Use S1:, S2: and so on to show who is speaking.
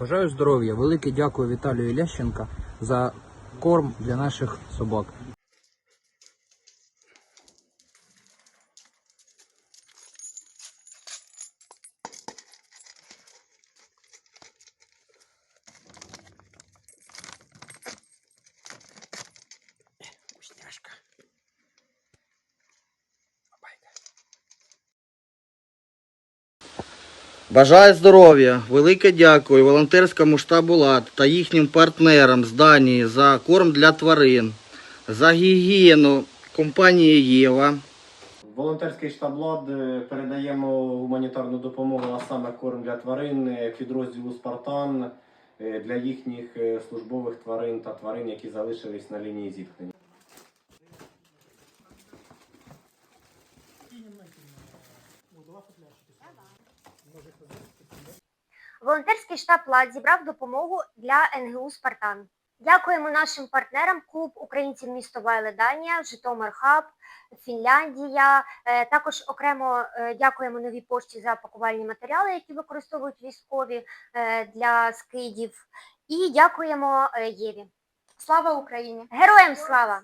S1: Бажаю здоров'я. Велике дякую Віталію Ілященка за корм для наших собак.
S2: Бажаю здоров'я, велике дякую волонтерському штабу ЛАД та їхнім партнерам з Данії за корм для тварин, за гігієну компанії Єва.
S3: Волонтерський штаб ЛАД е, передаємо гуманітарну допомогу, а саме корм для тварин е, підрозділу Спартан е, для їхніх службових тварин та тварин, які залишились на лінії зіткнення.
S4: Волонтерський штаб ЛАД зібрав допомогу для НГУ Спартан. Дякуємо нашим партнерам Клуб українців місто Вайле Данія, Житомир Хаб, Фінляндія. Е, Також окремо е, дякуємо новій пошті за пакувальні матеріали, які використовують військові е, для скидів. І дякуємо Єві.
S5: Слава Україні!
S4: Героям слава!